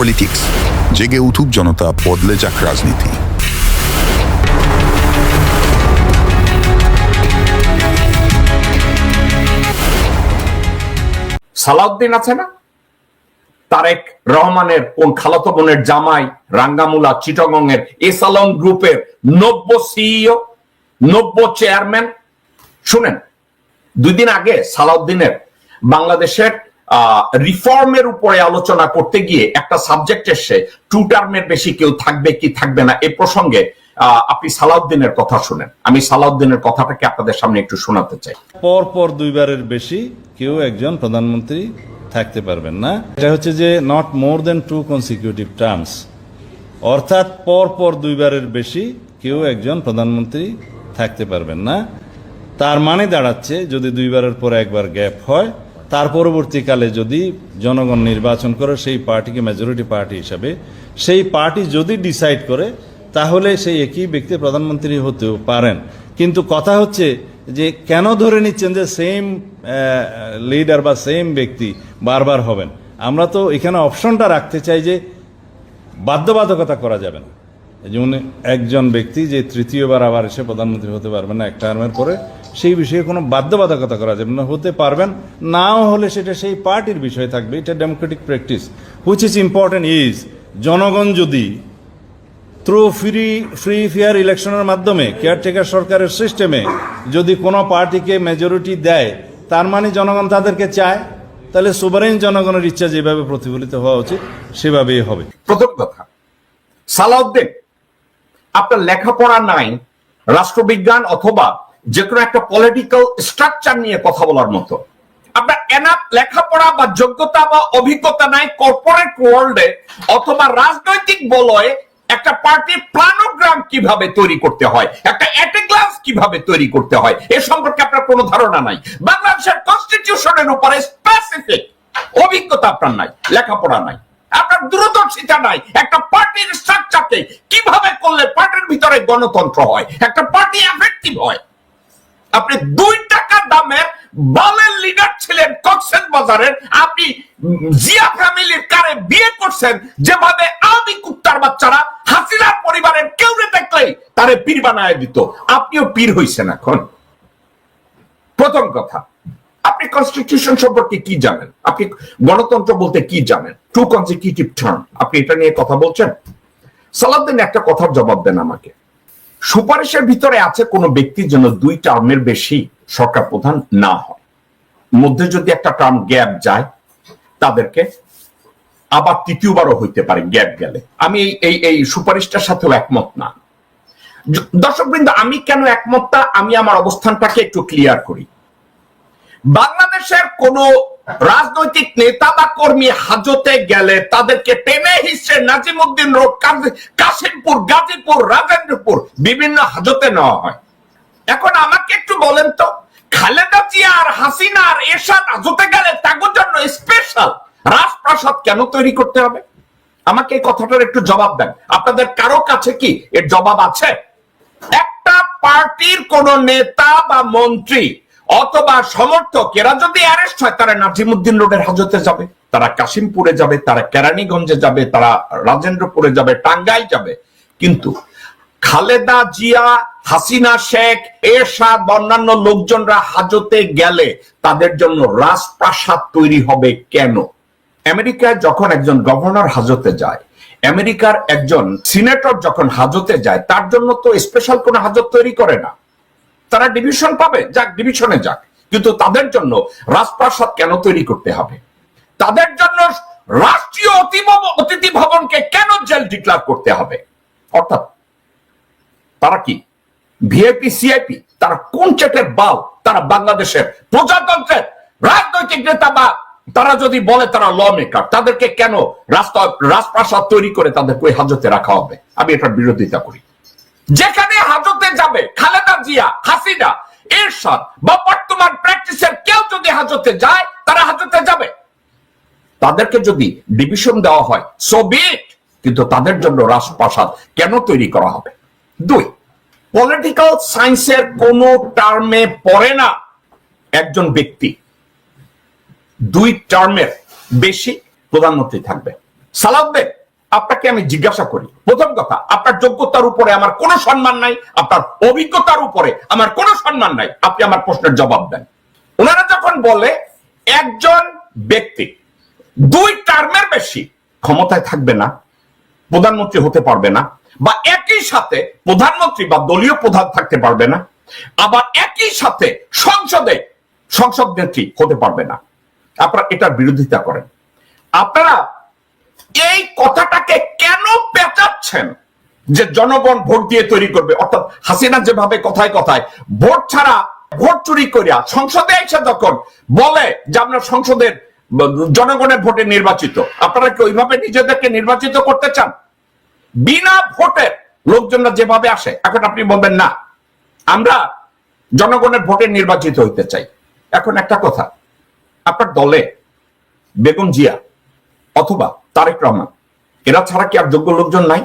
Politics জেগে উঠুক জনতা, বদলে যাক রাজনীতি। সালাউদ্দিন আছে না? তারেক রহমানের কোন খালাতো বোনের জামাই রাঙ্গামুলা চিটগং এর এসালং গ্রুপের নব্য সিইও, নব্য চেয়ারম্যান? শুনেন দুই দিন আগে সালাউদ্দিনের বাংলাদেশের রিফর্মের উপরে আলোচনা করতে গিয়ে একটা সাবজেক্ট এসে টু টার্মের বেশি কেউ থাকবে কি থাকবে না, এ প্রসঙ্গে আপনি সালাউদ্দিনের কথা শুনেন। আমি সালাউদ্দিনের কথাটাকে আপনাদের সামনে একটু শোনাতে চাই। পর পর দুইবারের বেশি কেউ একজন প্রধানমন্ত্রী থাকতে পারবেন না। এটা হচ্ছে যে not more than two consecutive terms অর্থাৎ পর পর দুইবারের বেশি কেউ একজন প্রধানমন্ত্রী থাকতে পারবেন না। তার মানে দাঁড়াচ্ছে, যদি দুইবারের পর একবার গ্যাপ হয় তার পরবর্তীকালে যদি জনগণ নির্বাচন করে, সেই পার্টিকে মেজরিটি পার্টি হিসাবে, সেই পার্টি যদি ডিসাইড করে, তাহলে সেই একই ব্যক্তি প্রধানমন্ত্রী হতেও পারেন। কিন্তু কথা হচ্ছে যে, কেন ধরে নিচ্ছেন যে সেম লিডার বা সেম ব্যক্তি বারবার হবেন? আমরা তো এখানে অপশনটা রাখতে চাই যে, বাধ্যবাধকতা করা যাবে না। যেমন একজন ব্যক্তি যে তৃতীয়বার আবার এসে প্রধানমন্ত্রী হতে পারবেন না, এক টার্মের পরে, সেই বিষয়ে কোনো বাধ্যবাধকতা করা যাবে না। হতে পারবেন, নাও হলে সেটা সেই পার্টির বিষয় থাকবে, এটা democratic practice. Which is important is জনগণ যদি থ্রু ফ্রি ফ্রি ফেয়ার ইলেকশনের মাধ্যমে কেয়ারটেকার সরকারের সিস্টেমে যদি কোনো পার্টিকে মেজরিটি দেয়, তার মানে জনগণ তাদেরকে চায়, তাহলে সুবারেন জনগণের ইচ্ছা যেভাবে প্রতিফলিত হওয়া উচিত, সেভাবেই হবে। প্রথম কথা, সালাউদ্দিন আপনার লেখাপড়া নাই, রাষ্ট্রবিজ্ঞান অথবা যে কোনো একটা পলিটিক্যাল স্ট্রাকচার নিয়ে কথা বলার মতো। আপনার এনাফ লেখাপড়া বা যোগ্যতা বা অভিজ্ঞতা নাই কর্পোরেট ওয়ার্ল্ডে অথবা রাজনৈতিক বলয়ে, একটা পার্টির প্ল্যানোগ্রাম কীভাবে তৈরি করতে হয়, একটা অ্যাটেগ্লাস কীভাবে তৈরি করতে হয়, এ সম্পর্কে আপনার কোনো ধারণা নাই। বাংলাদেশের কনস্টিটিউশনের উপরে স্পেসিফিক অভিজ্ঞতা আপনার নাই, লেখাপড়া নাই। আপনার দূরদর্শিতা নাই, একটা পার্টির স্ট্রাকচারকে কীভাবে করলে পার্টির ভিতরে গণতন্ত্র হয়? একটা পার্টি এফেক্টিভ হয়। আপনি দুই টাকা দামের বালের লিডার ছিলেন কক্সেস বাজারের। আপনি জিয়া ফ্যামিলির কারে বিয়ে করছেন, যেভাবে আওয়ামী কুত্তার বাচ্চারা হাসিনার পরিবারের কেউ দেখলেই তারে পীর বানায় দিত। আপনিও পীর হইছেন এখন। প্রথম কথা, আপনি কনস্টিটিউশন সম্পর্কে কি জানেন? আপনি গণতন্ত্র বলতে কি জানেন? টু কনসিকিউটিভ টার্ম আপনি এটা নিয়ে কথা বলছেন? সালাদ্দিন একটা কথার জবাব দেন আমাকে। সুপারিশের ভিতরে আছে কোনো ব্যক্তির জন্য দুই টার্মের বেশি সরকার প্রধান না হয়। মধ্যে যদি একটা টার্ম গ্যাপ যায়, তাদেরকে আবার তৃতীয়বারও হইতে পারে গ্যাপ গেলে। আমি এই এই সুপারিশটার সাথেও একমত না। দর্শকবৃন্দ, আমি কেন একমত আমি আমার অবস্থানটাকে একটু ক্লিয়ার করি। বাংলাদেশের কোন রাজনৈতিক নেতা বা কর্মী হাজতে গেলে তাদেরকে টেনে হিসে নাজিমুদ্দিন রোড কাশিমপুর, গাজীপুর, রাজেন্দ্রপুর বিভিন্ন হাজতে নেওয়া হয়। এখন আমাকে একটু বলেন তো, খালেদা জিয়া আর হাসিনা আর এরশাদ হাজতে গেলে তাদের জন্য স্পেশাল রাজপ্রাসাদ কেন তৈরি করতে হবে? আমাকে এই কথাটার একটু জবাব দেন। আপনাদের কারও কাছে কি এর জবাব আছে? একটা পার্টির কোন নেতা বা মন্ত্রী অথবা সমর্থক এরা যদি অ্যারেস্ট হয়, তারা নাজিমুদ্দিন রোডের হাজতে যাবে, তারা কাশিমপুরে যাবে, তারা কেরানীগঞ্জে যাবে, তারা রাজেন্দ্রপুরে যাবে টাঙ্গাই যাবে। কিন্তু খালেদা জিয়া, হাসিনা শেখ, এরশাদ, অন্যান্য লোকজনরা হাজতে গেলে তাদের জন্য রাজপ্রাসাদ তৈরি হবে কেন? আমেরিকায় যখন একজন গভর্নর হাজতে যায়, আমেরিকার একজন সিনেটর যখন হাজতে যায়, তার জন্য তো স্পেশাল কোন হাজত তৈরি করে না। তারা ডিভিশন পাবে, যাক ডিভিশনে যাক। কিন্তু তাদের জন্য রাজপ্রাসাদ কেন তৈরি করতে হবে? তাদের জন্য রাষ্ট্রীয় অতিথি ভবনকে কেন জেল ডিক্লার করতে হবে? অর্থাৎ, তারা কি? ভিআইপি সিআইপি তারা কোন চেটের বাল? তারা বাংলাদেশের প্রজাতন্ত্রের রাজনৈতিক নেতা বা তারা যদি বলে তারা ল মেকার তাদেরকে কেন রাস্তা রাজপ্রাসাদ তৈরি করে তাদের ওই হাজতে রাখা হবে? আমি এটার বিরোধিতা করি। যেখানে হাজতে যাবে, খালেদা জিয়া, হাসিনা, এরশাদ বা বর্তমান প্র্যাকটিসের কেউ যদি হাজতে যায়, তারা হাজতে যাবে। তাদেরকে যদি ডিভিশন দেওয়া হয় সোভিয়েত কিন্তু তাদের জন্য রাজপ্রাসাদ কেন তৈরি করা হবে? দুই পলিটিক্যাল সায়েন্সের কোন টার্মে পড়ে না একজন ব্যক্তি। দুই টার্মের বেশি প্রধানমন্ত্রী থাকবে। সালাউদ্দিন আপনাকে আমি জিজ্ঞাসা করি। প্রথম কথা, আপনার যোগ্যতার উপরে আমার কোনো সম্মান নাই, আপনার অভিজ্ঞতার উপরে আমার কোনো সম্মান নাই। আপনি আমার প্রশ্নের জবাব দেন। ওনারা যখন বলে, একজন ব্যক্তি দুই টার্মের বেশি ক্ষমতায় থাকবে না, প্রধানমন্ত্রী হতে পারবে না, বা একই সাথে প্রধানমন্ত্রী বা দলীয় প্রধান থাকতে পারবে না, আবার একই সাথে সংসদে সংসদ নেত্রী হতে পারবে না। আপনারা এটার বিরোধিতা করেন। আপনারা এই কথাটাকে কেন পেঁচাচ্ছেন? যে জনগণ ভোট দিয়ে তৈরি করবে। অর্থাৎ হাসিনা যেভাবে কথায় কথায় ভোট ছাড়া ভোট চুরি করিয়া সংসদে এসে যখন বলে যে আমরা সংসদের জনগণের ভোটে নির্বাচিত, আপনারা কি ওইভাবে নিজেদেরকে নির্বাচিত করতে চান? বিনা ভোটে লোকজনরা যেভাবে আসে, এখন আপনি বলবেন না, আমরা জনগণের ভোটে নির্বাচিত হইতে চাই। এখন একটা কথা, আপনার দলে বেগম জিয়া অথবা তারেক রহমান। এরা ছাড়া কি আর যোগ্য লোকজন নাই?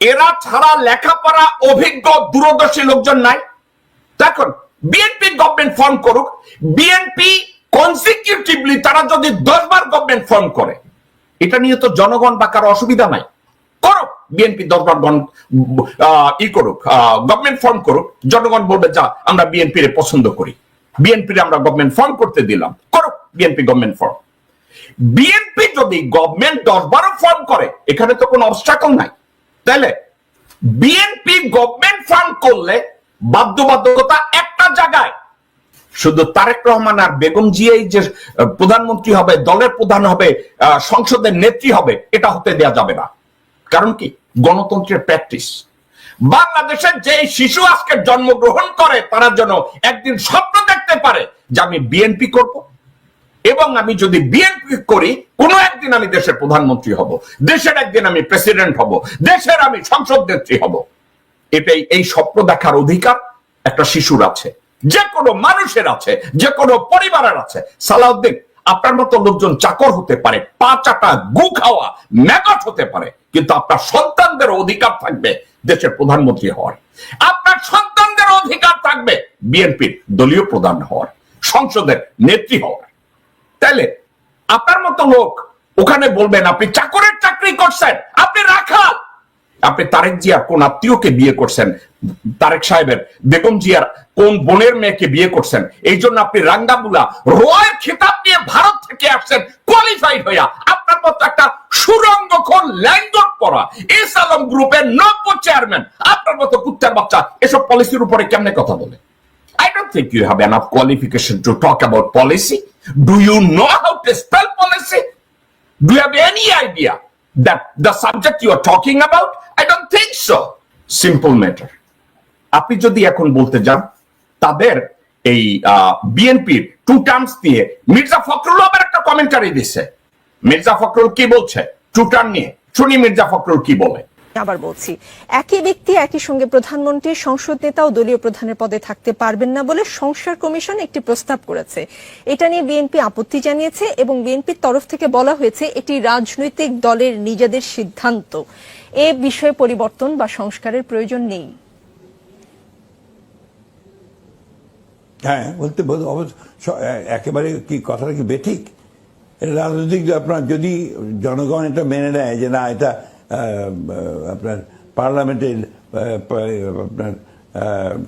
এরা ছাড়া লেখাপড়া অভিজ্ঞ দূরদর্শী লোকজন নাই। দেখুন বিএনপি গভর্নমেন্ট ফর্ম করুক। বিএনপি কনসিকিউটিভলি তারা যদি দশ বার গভর্নমেন্ট ফর্ম করে এটা নিয়ে তো জনগণ বা কারও অসুবিধা নাই। করুক বিএনপি আহ, ই করুক গভর্নমেন্ট ফর্ম করুক। জনগণ বলবে যা আমরা বিএনপি পছন্দ করি। বিএনপি আমরা গভর্নমেন্ট ফর্ম করতে দিলাম। করুক বিএনপি গভর্নমেন্ট ফর্ম বিএনপি যদি গভর্নমেন্ট দশ বারো ফর্ম করে, এখানে তো কোনো অবস্টাকল নাই। তাহলে বিএনপি গভর্নমেন্ট ফর্ম করলে বাধ্যবাধকতা একটা জায়গায়। শুধু তারেক রহমান আর বেগম জিয়াই যে প্রধানমন্ত্রী হবে, দলের প্রধান হবে সংসদের নেত্রী হবে, এটা হতে দেয়া যাবে না। কারণ কি? গণতন্ত্রের প্র্যাকটিস বাংলাদেশের যে শিশু আজকে জন্মগ্রহণ করে, তারা যেন একদিন স্বপ্ন দেখতে পারে যে আমি বিএনপি করব। এবং আমি যদি বিএনপি করি, কোনো একদিন আমি দেশের প্রধানমন্ত্রী হব, দেশের একদিন আমি প্রেসিডেন্ট হব, দেশের আমি সংসদ নেত্রী হব। এটাই এই স্বপ্ন দেখার অধিকার একটা শিশুর আছে যে কোনো মানুষের আছে যে কোনো পরিবারের আছে। সালাউদ্দিন, আপনার মতো লোকজন চাকর হতে পারে পা চাটা গু খাওয়া ম্যাগট হতে পারে, কিন্তু আপনার সন্তানদের অধিকার থাকবে দেশের প্রধানমন্ত্রী হওয়ার। আপনার সন্তানদের অধিকার থাকবে বিএনপির দলীয় প্রধান হওয়ার, সংসদের নেত্রী হওয়ার। তাইলে আপনার মতো লোক ওখানে বলবেন, আপনি চাকরের চাকরি করছেন, আপনি রাখাল। আপনি তারেক জিয়ার কোন আত্মীয়কে বিয়ে করছেন? তারেক সাহেবের, বেগম জিয়ার কোন বোনের মেয়েকে বিয়ে করছেন? এই জন্য আপনি রাঙ্গাবুলা রয়ের খেতাব নিয়ে ভারত থেকে আসছেন কোয়ালিফাইড হইয়া। আপনার মতো একটা সুরঙ্গক্ষণ ল্যান্ডর পড়া এস আলম গ্রুপের নব্য চেয়ারম্যান আপনার মতো কুত্তার বাচ্চা এসব পলিসির উপরে কেমনে কথা বলে? I don't think you have enough qualification to talk about policy. Do you know how to spell policy? Do you have any idea that the subject you are talking about? I don't think so. Simple matter. আপনি যদি এখন বলতে যান তাদের এই বিএনপির two terms দিয়ে মির্জা ফখরুল আবার একটা কমেন্টারি দিচ্ছে মির্জা ফখরুল কি বলছে টু টার্ম নিয়ে শুনি মির্জা ফখরুল কি বলে আবার বলছি, একই ব্যক্তি একই সঙ্গে প্রধানমন্ত্রী, সংসদ নেতা ও দলীয় প্রধানের পদে থাকতে পারবেন না বলে সংস্কার কমিশন একটি প্রস্তাব করেছে। এটা নিয়ে বিএনপি আপত্তি জানিয়েছে এবং বিএনপির তরফ থেকে বলা হয়েছে এটি রাজনৈতিক দলের নিজেদের সিদ্ধান্ত। এ বিষয়ে পরিবর্তন বা সংস্কারের প্রয়োজন নেই। হ্যাঁ বলতে একেবারে কি কথাটা কি বেঠিক? রাজনৈতিক, আপনার যদি জনগণ এটা মেনে নেয় যে না, এটা আপনার পার্লামেন্টের আপনার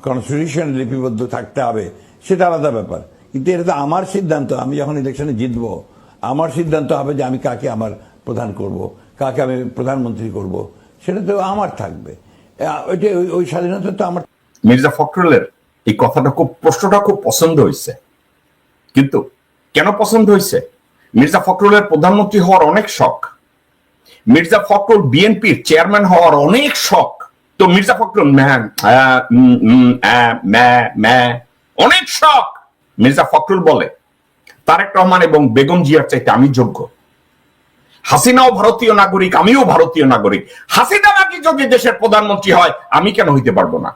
কনস্টিটিউশন লিপিবদ্ধ থাকতে হবে, সেটা আলাদা ব্যাপার। কিন্তু এটা তো আমার সিদ্ধান্ত, আমি যখন ইলেকশনে জিতবো, আমার সিদ্ধান্ত হবে যে আমি কাকে আমার প্রধান করব, কাকে আমি প্রধানমন্ত্রী করব, সেটা তো আমার থাকবে। ওইটা ওই- ওই স্বাধীনতা তো আমার মির্জা ফখরুলের এই কথাটা খুব, প্রশ্নটা খুব পছন্দ হয়েছে। কিন্তু কেন পছন্দ হয়েছে? মির্জা ফখরুলের প্রধানমন্ত্রী হওয়ার অনেক শখ। মির্জা ফখরুল বিএনপির চেয়ারম্যান হওয়ার অনেক শখ। তো মির্জা ফখরুল অনেক শখ, মির্জা ফখরুল বলে। তারেক রহমান এবং বেগম জিয়ার চাইতে আমি যোগ্য। হাসিনাও ভারতীয় নাগরিক, আমিও ভারতীয় নাগরিক। হাসিনা নাকি যদি দেশের প্রধানমন্ত্রী হয়, আমি কেন হইতে পারব না?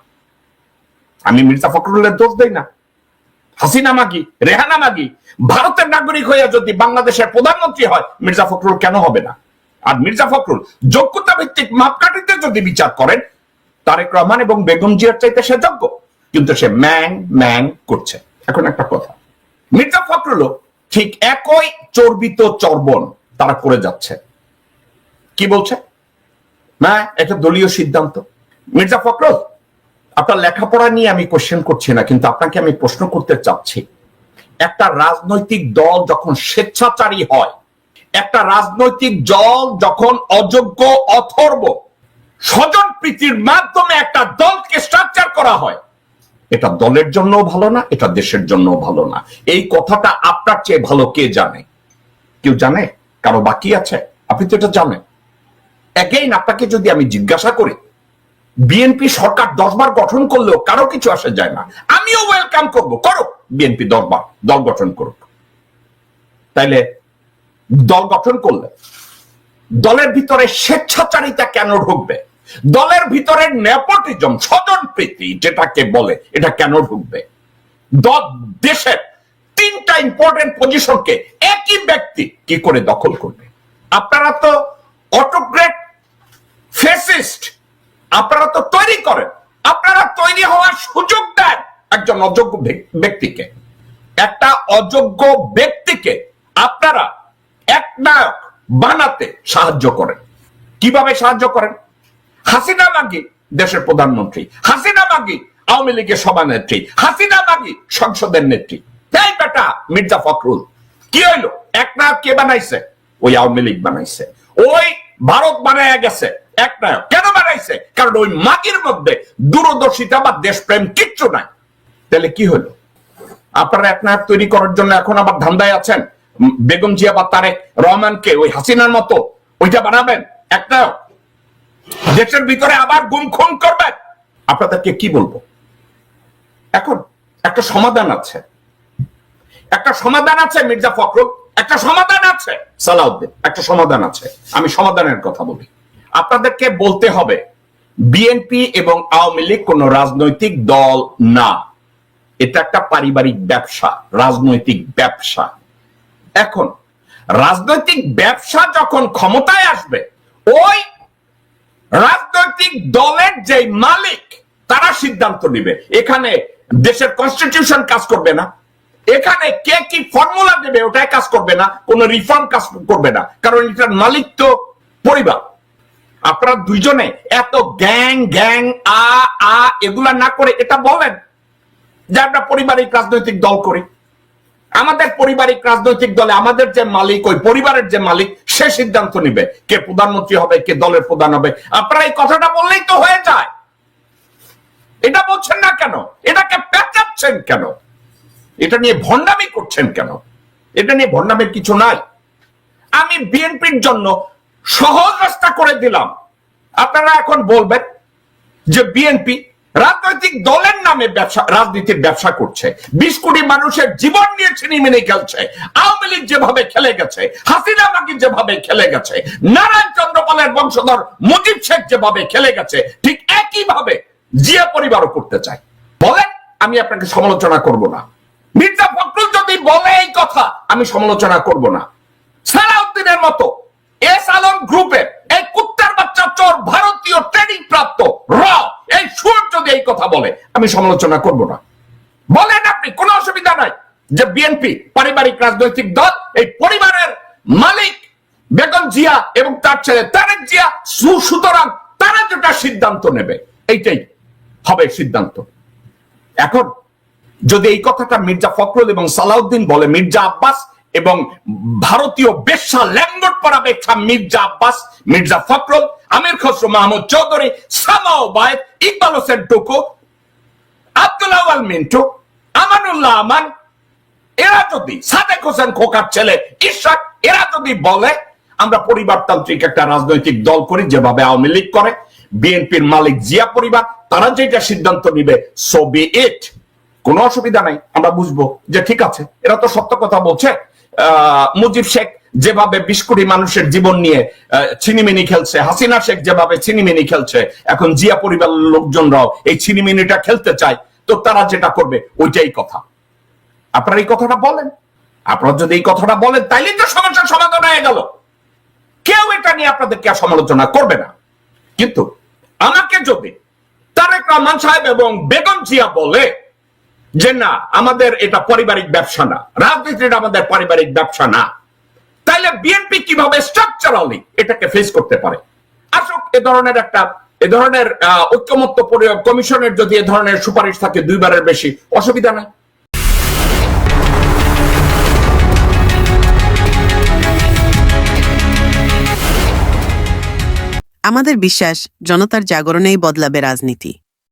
আমি মির্জা ফখরুলের দোষ দেই না। হাসিনা মাগি, রেহানা মাগি, ভারতের নাগরিক হইয়া যদি বাংলাদেশের প্রধানমন্ত্রী হয়, মির্জা ফখরুল কেন হবে না? আর মির্জা ফখরুল যোগ্যতা ভিত্তিক মাপকাঠিতে যদি বিচার করেন, তারেক রহমান এবং বেগম জিয়ার চাইতে সে যোগ্য। কিন্তু সে ম্যাং ম্যাং করছে। এখন একটা কথা। মির্জা ফখরুলও ঠিক একই চর্বিত চর্বণ তারা করে যাচ্ছে। কি বলছে? না এটা দলীয় সিদ্ধান্ত। মির্জা ফখরুল, আপনার লেখাপড়া নিয়ে আমি কোশ্চেন করছি না, কিন্তু আপনাকে আমি প্রশ্ন করতে চাচ্ছি। একটা রাজনৈতিক দল যখন স্বেচ্ছাচারী হয় একটা রাজনৈতিক দল যখন অযোগ্য, অথর্ব, স্বজন প্রীতির মাধ্যমে একটা দলকে স্ট্রাকচার করা হয়, এটা দলের জন্য ভালো না, এটা দেশের জন্য ভালো না। এই কথাটা আপনার চেয়ে ভালো কে জানে? কেউ জানে? কারও বাকি আছে? আপনি তো এটা জানেন। এগেইন আপনাকে যদি আমি জিজ্ঞাসা করি বিএনপি সরকার দশবার গঠন করলেও কারও কিছু আসে যায় না। আমিও ওয়েলকাম করব। করো বিএনপি দশবার দল গঠন করুক। তাইলে দল গঠন করলে, দলের ভিতরে স্বেচ্ছাচারিতা কেন ঢুকবে? দলের ভিতরে নেপোটিজম, স্বজন প্রীতি যেটাকে বলে, এটা কেন ঢুকবে? দেশের তিনটা ইম্পর্টেন্ট পজিশনকে একই ব্যক্তি কি করে দখল করবে? আপনারা তো অটোগ্রেট ফেসিস্ট আপনারা তো তৈরি করেন। আপনারা তৈরি হওয়ার সুযোগ দেন একজন অযোগ্য ব্যক্তিকে। একটা অযোগ্য ব্যক্তিকে আপনারা একনায়ক বানাতে সাহায্য করেন। কীভাবে সাহায্য করেন? হাসিনা মাগি দেশের প্রধানমন্ত্রী, হাসিনা মাগি আওয়ামী লীগের সভানেত্রী, হাসিনা মাগি সংসদের নেত্রী। তাই বেটা মির্জা ফখরুল, কি হইল? এক নায়ক কে বানাইছে? ওই আওয়ামী লীগ বানাইছে। ওই ভারত বানায় গেছে, এক নায়ক। কেন বানাইছে? কারণ ওই মাগির মধ্যে দূরদর্শিতা বা দেশপ্রেম কিচ্ছু নাই। তাহলে কি হলো আপনারা এক নায়ক তৈরি করার জন্য এখন আবার ধান্দায় আছেন? বেগম জিয়া বা তারেক রহমানকে ওই হাসিনার মতো ওইটা বানাবেন? এক নায়ক দেশের ভিতরে আবার গুম খুন করবেন? আপনাদেরকে কি বলব? এখন একটা সমাধান আছে। একটা সমাধান আছে, মির্জা ফখরুল। একটা সমাধান আছে। সালাউদ্দিন, একটা সমাধান আছে। আমি সমাধানের কথা বলি। আপনাদেরকে বলতে হবে, বিএনপি এবং আওয়ামী লীগ কোন রাজনৈতিক দল না। এটা একটা পারিবারিক ব্যবসা, রাজনৈতিক ব্যবসা। এখন রাজনৈতিক ব্যবসা যখন ক্ষমতায় আসবে, ওই রাজনৈতিক দলের যে মালিক, তারা সিদ্ধান্ত নিবে। এখানে দেশের কনস্টিটিউশন কাজ করবে না। এখানে কে কি ফর্মুলা দেবে, ওটাই কাজ করবে না। কোন রিফর্ম কাজ করবে না। কারণ এটার মালিক তো পরিবার। আপনারা দুইজনে এত গ্যাং গ্যাং, আ আ, এগুলা না করে এটা বলেন যে আমরা পারিবারিক রাজনৈতিক দল করি। আমাদের পারিবারিক রাজনৈতিক দলে আমাদের যে মালিক, ওই পরিবারের যে মালিক, সে সিদ্ধান্ত নিবে কে প্রধানমন্ত্রী হবে, কে দলের প্রধান হবে। আপনারা এই কথাটা বললেই তো হয়ে যায়। এটা বলছেন না কেন? এটাকে পেঁচাচ্ছেন কেন? এটা নিয়ে ভণ্ডামি করছেন কেন? এটা নিয়ে ভণ্ডামির কিছু নাই। আমি বিএনপির জন্য সহজ রাস্তা করে দিলাম। আপনারা এখন বলবেন যে বিএনপি রাজনৈতিক দলের নামে ব্যবসা, রাজনীতির ব্যবসা করছে। বিশ কোটি মানুষের জীবন নিয়ে ছিনিমিনি খেলছে। আওয়ামী লীগ যেভাবে খেলে গেছে, হাসিনা মাকি যেভাবে খেলে গেছে, নারায়ণ চন্দ্রপালের বংশধর মুজিব শেখ যেভাবে খেলে গেছে, ঠিক একই ভাবে জিয়া পরিবারও করতে চায়। বলেন, আমি আপনাকে সমালোচনা করব না। মির্জা ফখরুল যদি বলে এই কথা, আমি সমালোচনা করব না। সালাউদ্দিনের মতো এস আলম গ্রুপের এই কুত্তার বাচ্চা চোর ভারতীয় ট্রেনিং প্রাপ্ত র এই সুর যদি এই কথা বলে, আমি সমালোচনা করব না। বলেন আপনি, কোনো অসুবিধা নাই যে বিএনপি পারিবারিক রাজনৈতিক দল, এই পরিবারের মালিক বেগম জিয়া এবং তার ছেলে তারেক জিয়া সুতরাং তারা যেটা সিদ্ধান্ত নেবে, এইটাই হবে সিদ্ধান্ত। এখন যদি এই কথাটা মির্জা ফখরুল এবং সালাউদ্দিন বলে, মির্জা আব্বাস এবং ভারতীয় বেশ্যা ল্যাঙ্গট পরা বেশ্যা মির্জা আব্বাস, মির্জা ফখরুল, আমির খসরু মাহমুদ চৌধুরী সামাও বায়েদ ইকবাল হোসেন টুকু আব্দুল্লাহ মিন্টু, আমানুল্লাহ আমান, এরা যদি সাদেক হোসেন খোকার ছেলে ইশাক এরা যদি বলে, আমরা পরিবারতান্ত্রিক একটা রাজনৈতিক দল করি, যেভাবে আওয়ামী লীগ করে, বিএনপির মালিক জিয়া পরিবার, তারা যেটা সিদ্ধান্ত নিবে সো বি ইট কোনো অসুবিধা নাই, আমরা বুঝব যে ঠিক আছে, এরা তো সত্য কথা বলছে মুজিব শেখ যেভাবে বিশ কোটি মানুষের জীবন নিয়ে ছিনিমিনি খেলছে, হাসিনা শেখ যেভাবে ছিনিমিনি খেলছে, এখন জিয়া পরিবারের লোকজনরাও এই ছিনিমিনিটা খেলতে চায়, তো তারা যেটা করবে, ওইটাই কথা। আপনারা এই কথাটা বলেন। আপনারা যদি এই কথাটা বলেন তাইলে তো সমস্যার সমাধান হয়ে গেল। কেউ এটা নিয়ে আপনাদেরকে আর সমালোচনা করবে না। কিন্তু আমাকে যদি তারেক রহমান সাহেব এবং বেগম জিয়া বলে যে না, আমাদের এটা পারিবারিক ব্যবসা না। রাজনীতিটা আমাদের পারিবারিক ব্যবসা না। তাইলে বিএনপি কীভাবে স্ট্রাকচারালি এটা এটাকে ফেস করতে পারে? আসুক, এ ধরনের একটা, এ ধরনের ঐক্যমত্য কমিশনের যদি এ ধরনের সুপারিশ থাকে, দুইবারের বেশি, অসুবিধা নাই। আমাদের বিশ্বাস, জনতার জাগরণেই বদলাবে রাজনীতি।